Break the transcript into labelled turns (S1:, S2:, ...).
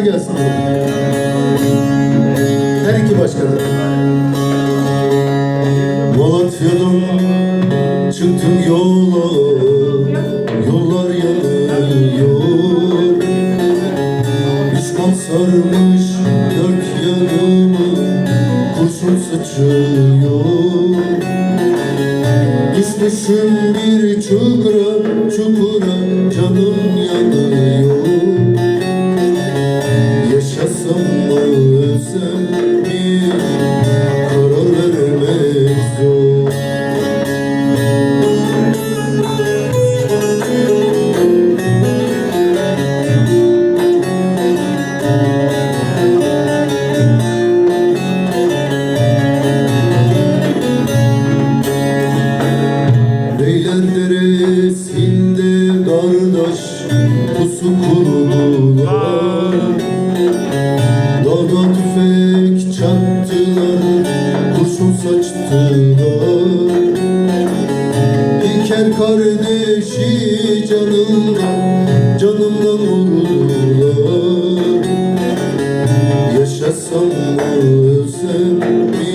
S1: gelsin. Her iki başkanı. Malatya'dan çıktım yola. Yollar yanıyor. Düşman sarmış dört yanımı. Kurşun sıçrıyor. Düşmüşüm bir çukura Çukura canım Beyler deresinde kardeş pusu kurdular Dağda tüfek çattılar, kurşun saçtılar. İker kardeşi canımdan, canımdan vurdular. Yaşasam mı ölsem